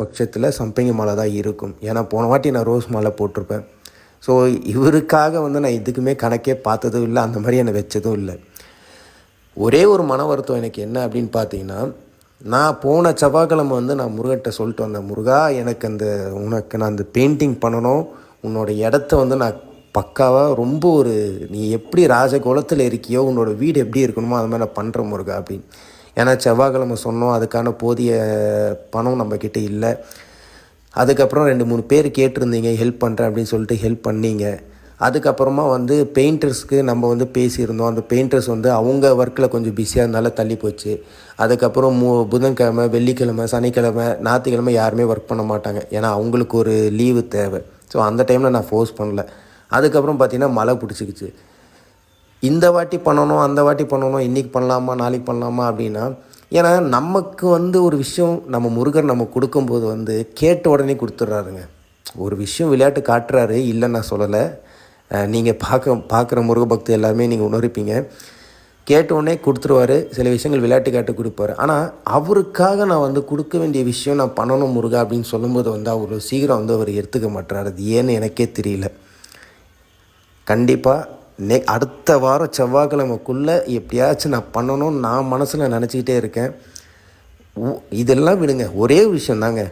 பட்சத்தில் சம்பங்கி மாலை தான் இருக்கும். ஏன்னா போன வாட்டி நான் ரோஸ் மாலை போட்டிருப்பேன். ஸோ இவருக்காக வந்து நான் இதுக்குமே கணக்கே பார்த்ததும் இல்லை. அந்த மாதிரி என்னை வச்சதும் இல்லை. ஒரே ஒரு மன வருத்தம் எனக்கு என்ன அப்படின்னு பார்த்தீங்கன்னா நான் போன செவ்வாய்க்கிழமை வந்து நான் முருகட்ட சொல்லிட்டு வந்தேன். முருகா எனக்கு அந்த உனக்கு நான் அந்த பெயிண்டிங் பண்ணணும். உன்னோட இடத்த வந்து நான் பக்காவாக ரொம்ப ஒரு நீ எப்படி ராஜகுலத்தில் இருக்கியோ உன்னோட வீடு எப்படி இருக்கணுமோ அது மாதிரி நான் பண்ணுறேன் முருகா அப்படின்னு. ஏன்னா செவ்வாய்க்கிழமை சொன்னோம் அதுக்கான போதிய பணம் நம்மக்கிட்ட இல்லை. அதுக்கப்புறம் ரெண்டு மூணு பேர் கேட்டிருந்தீங்க ஹெல்ப் பண்ணுறேன் அப்படின்னு சொல்லிட்டு ஹெல்ப் பண்ணீங்க. அதுக்கப்புறமா வந்து பெயிண்டர்ஸ்க்கு நம்ம வந்து பேசியிருந்தோம். அந்த பெயிண்டர்ஸ் வந்து அவங்க ஒர்க்கில் கொஞ்சம் பிஸியாக இருந்தால தள்ளி போச்சு. அதுக்கப்புறம் மூ புதன்கிழமை வெள்ளிக்கிழமை சனிக்கிழமை ஞாயிற்றுக்கிழமை யாருமே ஒர்க் பண்ண மாட்டாங்க. ஏன்னா அவங்களுக்கு ஒரு லீவு தேவை. ஸோ அந்த டைமில் நான் ஃபோர்ஸ் பண்ணல. அதுக்கப்புறம் பார்த்திங்கன்னா மழை பிடிச்சிக்கிச்சு. இந்த வாட்டி பண்ணணும் அந்த வாட்டி பண்ணணும் இன்றைக்கி பண்ணலாமா நாளைக்கு பண்ணலாமா அப்படின்னா ஏன்னா நமக்கு வந்து ஒரு விஷயம் நம்ம முருகர் நம்ம கொடுக்கும்போது வந்து கேட்ட உடனே கொடுத்துட்றாருங்க. ஒரு விஷயம் விளையாட்டு காட்டுறாரு இல்லை நான் சொல்லலை. நீங்கள் பார்க்க பார்க்குற முருக பக்தி எல்லாமே நீங்கள் உணர்ப்பீங்க கேட்ட உடனே கொடுத்துருவாரு சில விஷயங்கள் விளையாட்டு காட்டு கொடுப்பாரு. ஆனால் அவருக்காக நான் வந்து கொடுக்க வேண்டிய விஷயம் நான் பண்ணணும் முருகா அப்படின்னு சொல்லும்போது வந்து அவர் சீக்கிரம் வந்து அவர் எடுத்துக்க மாட்டுறாரு அது ஏன்னு எனக்கே தெரியல. கண்டிப்பாக நெ அடுத்த வாரம் செவ்வாய்க்கிழமைக்குள்ளே எப்படியாச்சும் நான் பண்ணணும்னு நான் மனசில் நினச்சிக்கிட்டே இருக்கேன். உ- இதெல்லாம் விடுங்க. ஒரே விஷயம் தாங்க.